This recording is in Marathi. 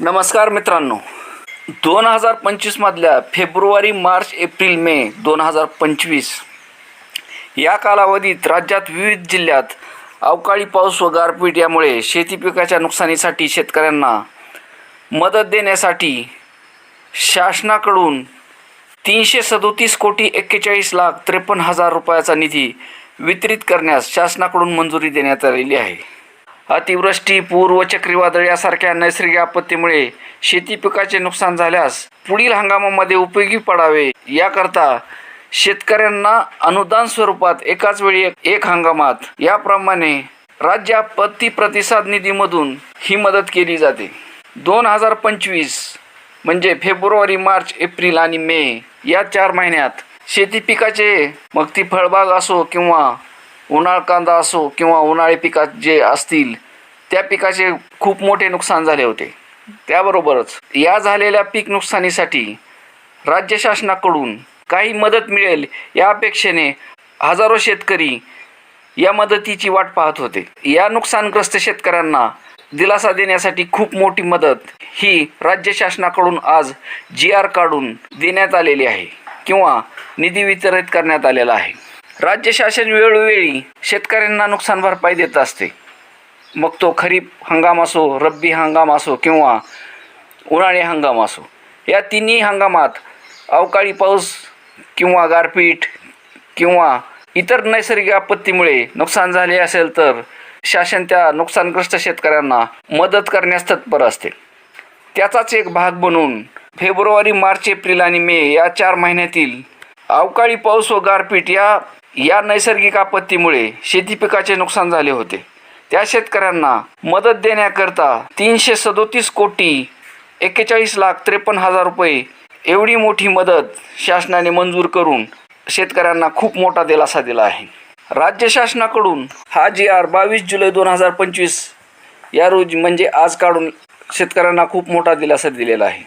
नमस्कार मित्रांनो. दोन हजार पंचवीसमधल्या फेब्रुवारी मार्च एप्रिल मे दोन हजार पंचवीस या कालावधीत राज्यात विविध जिल्ह्यात अवकाळी पाऊस व गारपीट यामुळे शेती पिकाच्या नुकसानीसाठी शेतकऱ्यांना मदत देण्यासाठी शासनाकडून तीनशे सदोतीस कोटी एक्केचाळीस लाख त्रेपन्न हजार रुपयाचा निधी वितरित करण्यास शासनाकडून मंजुरी देण्यात आलेली आहे. अतिवृष्टी पूर व चक्रीवादळ यासारख्या नैसर्गिक आपत्तीमुळे शेती पिकाचे नुकसान झाल्यास पुढील हंगामामध्ये उपयोगी पडावे. याकरता शेतकऱ्यांना अनुदान स्वरूपात एकाच वेळी एक- हंगामात. याप्रमाणे राज्य आपत्ती प्रतिसाद निधीमधून ही मदत केली जाते. दोन हजार पंचवीस म्हणजे फेब्रुवारी मार्च एप्रिल आणि मे या चार महिन्यात शेती पिकाचे मग ती फळबाग असो किंवा उन्हाळ कांदा असो किंवा उन्हाळी पिकात जे असतील त्या पिकाचे खूप मोठे नुकसान झाले होते. त्याबरोबरच या झालेल्या पीक नुकसानीसाठी राज्य शासनाकडून काही मदत मिळेल या अपेक्षेने हजारो शेतकरी या मदतीची वाट पाहत होते. या नुकसानग्रस्त शेतकऱ्यांना दिलासा देण्यासाठी खूप मोठी मदत ही राज्य शासनाकडून आज जी आर काढून देण्यात आलेली आहे किंवा निधी वितरित करण्यात आलेला आहे. राज्य शासन वेळोवेळी शेतकऱ्यांना नुकसान भरपाई देत असते. मग तो खरीप हंगाम असो रब्बी हंगाम असो किंवा उन्हाळी हंगाम असो या तिन्ही हंगामात अवकाळी पाऊस किंवा गारपीट किंवा इतर नैसर्गिक आपत्तीमुळे नुकसान झाले असेल तर शासन त्या नुकसानग्रस्त शेतकऱ्यांना मदत करण्यास तत्पर असते. त्याचाच एक भाग बनून फेब्रुवारी मार्च एप्रिल आणि मे या चार महिन्यातील अवकाळी पाऊस व गारपीट या या नैसर्गिक आपत्तीमुळे शेती पिकाचे नुकसान झाले होते. त्या शेतकऱ्यांना मदत देण्याकरता तीनशे सदोतीस कोटी एक्केचाळीस लाख त्रेपन्न हजार रुपये एवढी मोठी मदत शासनाने मंजूर करून शेतकऱ्यांना खूप मोठा दिलासा दिला आहे. राज्य शासनाकडून हा जी आर बावीस जुलै दोन हजार पंचवीस या रोजी म्हणजे आज काढून शेतकऱ्यांना खूप मोठा दिलासा दिलेला आहे.